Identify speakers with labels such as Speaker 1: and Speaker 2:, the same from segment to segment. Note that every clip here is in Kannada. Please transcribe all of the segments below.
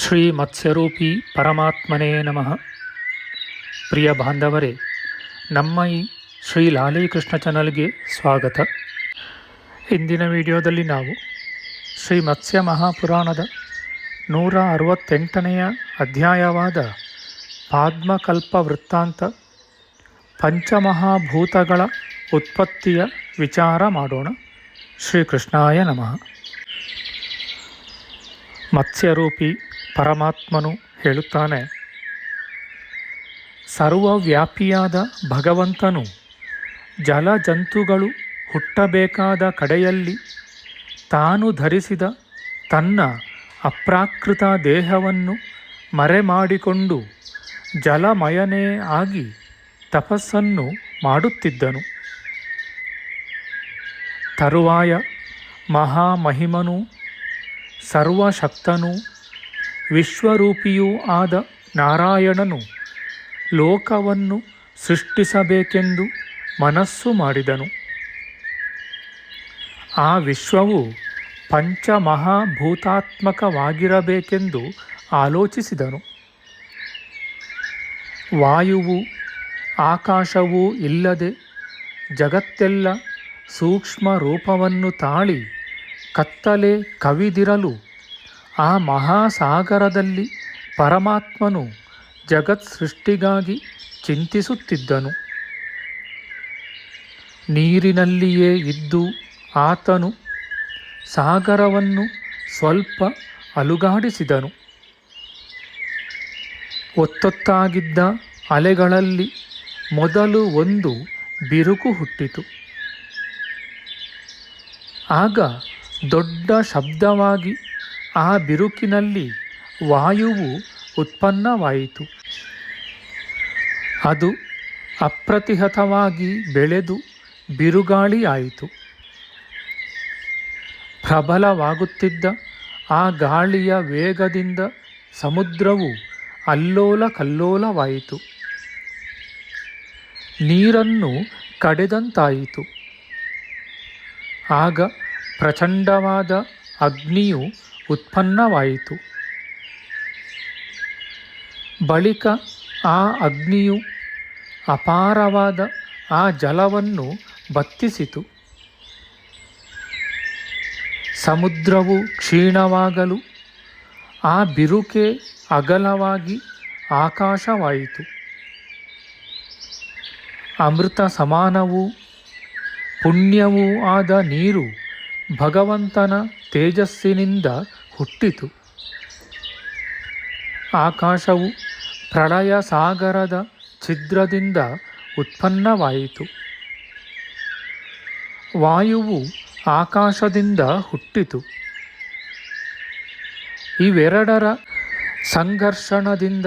Speaker 1: ಶ್ರೀ ಮತ್ಸ್ಯರೂಪಿ ಪರಮಾತ್ಮನೇ ನಮಃ. ಪ್ರಿಯ ಬಾಂಧವರೇ, ನಮ್ಮ ಈ ಶ್ರೀ ಲಾಲೀಕೃಷ್ಣ ಚಾನಲ್ಗೆ ಸ್ವಾಗತ. ಇಂದಿನ ವಿಡಿಯೋದಲ್ಲಿ ನಾವು ಶ್ರೀ ಮತ್ಸ್ಯ ಮಹಾಪುರಾಣದ ನೂರ ಅರವತ್ತೆಂಟನೆಯ ಅಧ್ಯಾಯವಾದ ಪದ್ಮಕಲ್ಪ ವೃತ್ತಾಂತ ಪಂಚಮಹಾಭೂತಗಳ ಉತ್ಪತ್ತಿಯ ವಿಚಾರ ಮಾಡೋಣ. ಶ್ರೀಕೃಷ್ಣಾಯ ನಮಃ. ಮತ್ಸ್ಯರೂಪಿ ಪರಮಾತ್ಮನು ಹೇಳುತ್ತಾನೆ, ಸರ್ವವ್ಯಾಪಿಯಾದ ಭಗವಂತನು ಜಲಜಂತುಗಳು ಹುಟ್ಟಬೇಕಾದ ಕಡೆಯಲ್ಲಿ ತಾನು ಧರಿಸಿದ ತನ್ನ ಅಪ್ರಾಕೃತ ದೇಹವನ್ನು ಮರೆಮಾಡಿಕೊಂಡು ಜಲಮಯನೇ ಆಗಿ ತಪಸ್ಸನ್ನು ಮಾಡುತ್ತಿದ್ದನು. ತರುವಾಯ ಮಹಾಮಹಿಮನೂ ಸರ್ವಶಕ್ತನೂ ವಿಶ್ವರೂಪಿಯೂ ಆದ ನಾರಾಯಣನು ಲೋಕವನ್ನು ಸೃಷ್ಟಿಸಬೇಕೆಂದು ಮನಸ್ಸು ಮಾಡಿದನು. ಆ ವಿಶ್ವವು ಪಂಚಮಹಾಭೂತಾತ್ಮಕವಾಗಿರಬೇಕೆಂದು ಆಲೋಚಿಸಿದನು. ವಾಯುವು, ಆಕಾಶವೂ ಇಲ್ಲದೆ ಜಗತ್ತೆಲ್ಲ ಸೂಕ್ಷ್ಮ ರೂಪವನ್ನು ತಾಳಿ ಕತ್ತಲೆ ಕವಿದಿರಲು ಆ ಮಹಾಸಾಗರದಲ್ಲಿ ಪರಮಾತ್ಮನು ಜಗತ್ ಸೃಷ್ಟಿಗಾಗಿ ಚಿಂತಿಸುತ್ತಿದ್ದನು. ನೀರಿನಲ್ಲಿಯೇ ಇದ್ದು ಆತನು ಸಾಗರವನ್ನು ಸ್ವಲ್ಪ ಅಲುಗಾಡಿಸಿದನು. ಒತ್ತೊತ್ತಾಗಿದ್ದ ಅಲೆಗಳಲ್ಲಿ ಮೊದಲು ಒಂದು ಬಿರುಕು ಹುಟ್ಟಿತು. ಆಗ ದೊಡ್ಡ ಶಬ್ದವಾಗಿ ಆ ಬಿರುಕಿನಲ್ಲಿ ವಾಯುವು ಉತ್ಪನ್ನವಾಯಿತು. ಅದು ಅಪ್ರತಿಹತವಾಗಿ ಬೆಳೆದು ಬಿರುಗಾಳಿಯಾಯಿತು. ಪ್ರಬಲವಾಗುತ್ತಿದ್ದ ಆ ಗಾಳಿಯ ವೇಗದಿಂದ ಸಮುದ್ರವು ಅಲ್ಲೋಲ ಕಲ್ಲೋಲವಾಯಿತು ನೀರನ್ನು ಕಡೆದಂತಾಯಿತು. ಆಗ ಪ್ರಚಂಡವಾದ ಅಗ್ನಿಯು ಉತ್ಪನ್ನವಾಯಿತು. ಬಳಿಕ ಆ ಅಗ್ನಿಯು ಅಪಾರವಾದ ಆ ಜಲವನ್ನು ಬತ್ತಿಸಿತು. ಸಮುದ್ರವು ಕ್ಷೀಣವಾಗಲು ಆ ಬಿರುಕೆ ಅಗಲವಾಗಿ ಆಕಾಶವಾಯಿತು. ಅಮೃತ ಸಮಾನವೂ ಪುಣ್ಯವೂ ಆದ ನೀರು ಭಗವಂತನ ತೇಜಸ್ಸಿನಿಂದ ಹುಟ್ಟಿತು. ಆಕಾಶವು ಪ್ರಳಯ ಸಾಗರದ ಛಿದ್ರದಿಂದ ಉತ್ಪನ್ನವಾಯಿತು. ವಾಯುವು ಆಕಾಶದಿಂದ ಹುಟ್ಟಿತು. ಇವೆರಡರ ಸಂಘರ್ಷಣದಿಂದ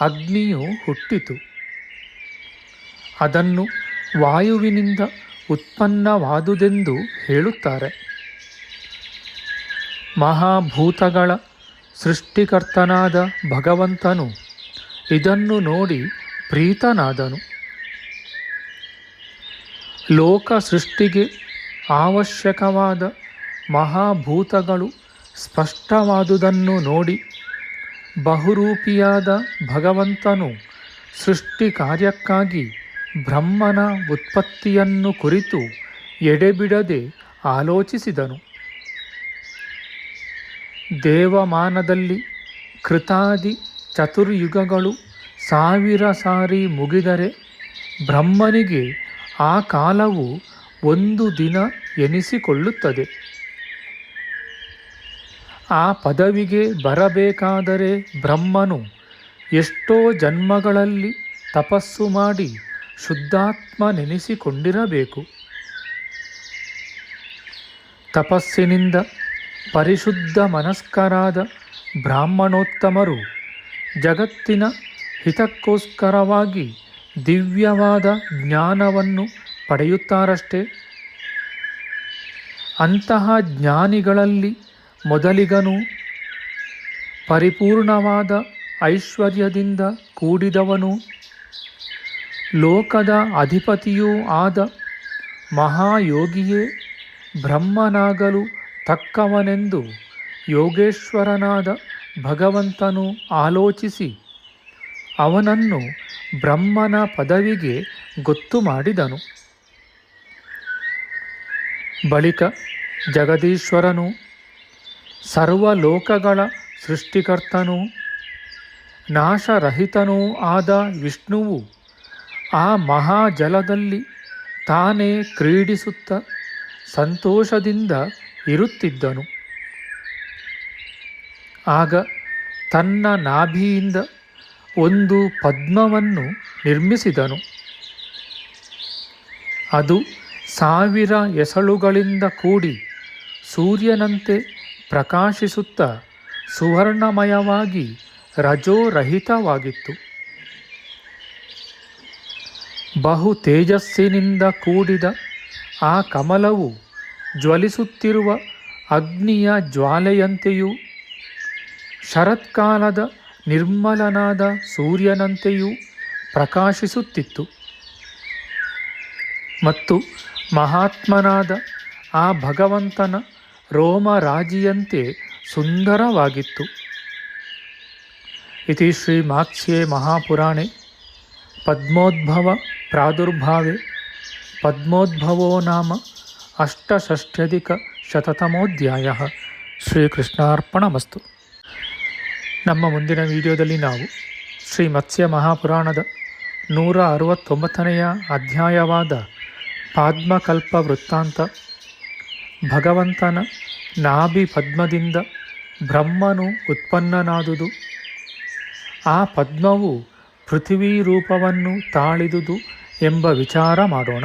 Speaker 1: ಅಗ್ನಿಯು ಹುಟ್ಟಿತು. ಅದನ್ನು ವಾಯುವಿನಿಂದ ಉತ್ಪನ್ನವಾದುದೆಂದು ಹೇಳುತ್ತಾರೆ. ಮಹಾಭೂತಗಳ ಸೃಷ್ಟಿಕರ್ತನಾದ ಭಗವಂತನು ಇದನ್ನು ನೋಡಿ ಪ್ರೀತನಾದನು. ಲೋಕ ಸೃಷ್ಟಿಗೆ ಅವಶ್ಯಕವಾದ ಮಹಾಭೂತಗಳು ಸ್ಪಷ್ಟವಾದುದನ್ನು ನೋಡಿ ಬಹುರೂಪಿಯಾದ ಭಗವಂತನು ಸೃಷ್ಟಿ ಕಾರ್ಯಕ್ಕಾಗಿ ಬ್ರಹ್ಮನ ಉತ್ಪತ್ತಿಯನ್ನು ಕುರಿತು ಎಡೆಬಿಡದೆ ಆಲೋಚಿಸಿದನು. ದೇವಮಾನದಲ್ಲಿ ಕೃತಾದಿ ಚತುರ್ಯುಗಗಳು ಸಾವಿರ ಸಾರಿ ಮುಗಿದರೆ ಬ್ರಹ್ಮನಿಗೆ ಆ ಕಾಲವು ಒಂದು ದಿನ ಎನಿಸಿಕೊಳ್ಳುತ್ತದೆ. ಆ ಪದವಿಗೆ ಬರಬೇಕಾದರೆ ಬ್ರಹ್ಮನು ಎಷ್ಟೋ ಜನ್ಮಗಳಲ್ಲಿ ತಪಸ್ಸು ಮಾಡಿ ಶುದ್ಧಾತ್ಮ ನೆನೆಸಿಕೊಂಡಿರಬೇಕು ತಪಸ್ಸಿನಿಂದ ಪರಿಶುದ್ಧ ಮನಸ್ಕರಾದ ಬ್ರಾಹ್ಮಣೋತ್ತಮರು ಜಗತ್ತಿನ ಹಿತಕ್ಕೋಸ್ಕರವಾಗಿ ದಿವ್ಯವಾದ ಜ್ಞಾನವನ್ನು ಪಡೆಯುತ್ತಾರಷ್ಟೇ. ಅಂತಹ ಜ್ಞಾನಿಗಳಲ್ಲಿ ಮೊದಲಿಗನು ಪರಿಪೂರ್ಣವಾದ ಐಶ್ವರ್ಯದಿಂದ ಕೂಡಿದವನು ಲೋಕದ ಅಧಿಪತಿಯೂ ಆದ ಮಹಾಯೋಗಿಯೇ ಬ್ರಹ್ಮನಾಗಲು ತಕ್ಕವನೆಂದು ಯೋಗೇಶ್ವರನಾದ ಭಗವಂತನು ಆಲೋಚಿಸಿ ಅವನನ್ನು ಬ್ರಹ್ಮನ ಪದವಿಗೆ ಗೊತ್ತು ಮಾಡಿದನು. ಬಳಿಕ ಜಗದೀಶ್ವರನು, ಸರ್ವಲೋಕಗಳ ಸೃಷ್ಟಿಕರ್ತನೂ, ನಾಶರಹಿತನೂ ಆದ ವಿಷ್ಣುವು ಆ ಮಹಾಜಲದಲ್ಲಿ ತಾನೇ ಕ್ರೀಡಿಸುತ್ತ ಸಂತೋಷದಿಂದ ಇರುತ್ತಿದ್ದನು. ಆಗ ತನ್ನ ನಾಭಿಯಿಂದ ಒಂದು ಪದ್ಮವನ್ನು ನಿರ್ಮಿಸಿದನು. ಅದು ಸಾವಿರ ಎಸಳುಗಳಿಂದ ಕೂಡಿ ಸೂರ್ಯನಂತೆ ಪ್ರಕಾಶಿಸುತ್ತ ಸುವರ್ಣಮಯವಾಗಿ ರಜೋರಹಿತವಾಗಿತ್ತು. ಬಹು ತೇಜಸ್ಸಿನಿಂದ ಕೂಡಿದ ಆ ಕಮಲವು ಜ್ವಲಿಸುತ್ತಿರುವ ಅಗ್ನಿಯ ಜ್ವಾಲೆಯಂತೆಯೂ, ಶರತ್ಕಾಲದ ನಿರ್ಮಲನಾದ ಸೂರ್ಯನಂತೆಯೂ ಪ್ರಕಾಶಿಸುತ್ತಿತ್ತು. ಮತ್ತು ಮಹಾತ್ಮನಾದ ಆ ಭಗವಂತನ ರೋಮರಾಜಿಯಂತೆ ಸುಂದರವಾಗಿತ್ತು. ಇತಿ ಶ್ರೀ ಮಾತ್ಸ್ಯೆ ಮಹಾಪುರಾಣೆ, ಪದ್ಮೋದ್ಭವ ಪ್ರಾದುರ್ಭಾವೆ, ಪದ್ಮೋದ್ಭವೋ ನಾಮ ಅಷ್ಟಷಷ್ಟ್ಯಧಿಕ ಶತತಮೋಧ್ಯಾಯ ಶ್ರೀಕೃಷ್ಣಾರ್ಪಣಮಸ್ತು ನಮ್ಮ ಮುಂದಿನ ವಿಡಿಯೋದಲ್ಲಿ ನಾವು ಶ್ರೀ ಮತ್ಸ್ಯ ಮಹಾಪುರಾಣದ ನೂರ ಅರವತ್ತೊಂಬತ್ತನೆಯ ಅಧ್ಯಾಯವಾದ ಪಾದ್ಮಕಲ್ಪ ವೃತ್ತಾಂತ, ಭಗವಂತನ ನಾಭಿ ಪದ್ಮದಿಂದ ಬ್ರಹ್ಮನು ಉತ್ಪನ್ನನಾದುದು, ಆ ಪದ್ಮವು ಪೃಥ್ವೀ ರೂಪವನ್ನು ತಾಳಿದುದು ಎಂಬ ವಿಚಾರ ಮಾಡೋಣ.